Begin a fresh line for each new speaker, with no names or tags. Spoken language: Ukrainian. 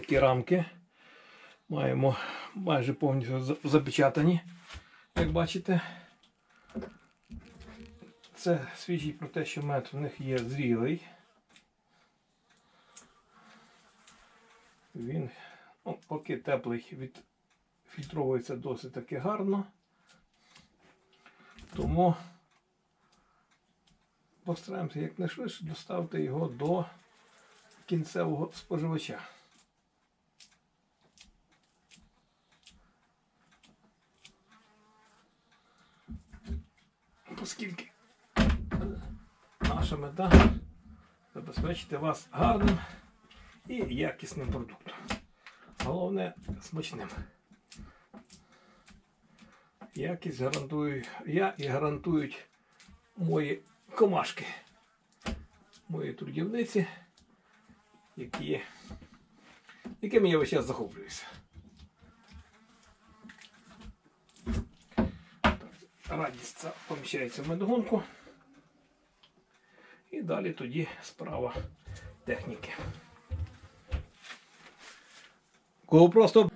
Такі рамки маємо майже повністю запечатані, як бачите. Це свідчить про те, що мед в них є зрілий. Він, ну, поки теплий, відфільтровується досить таки гарно. Тому постараємося якнайшвидше доставити його до кінцевого споживача. Оскільки наша мета забезпечити вас гарним і якісним продуктом. Головне смачним. Якість гарантую я і гарантують мої комашки, мої трудівниці, які, якими я весь час захоплююся. Радість поміщається в медогонку. І далі тоді справа техніки. Кого просто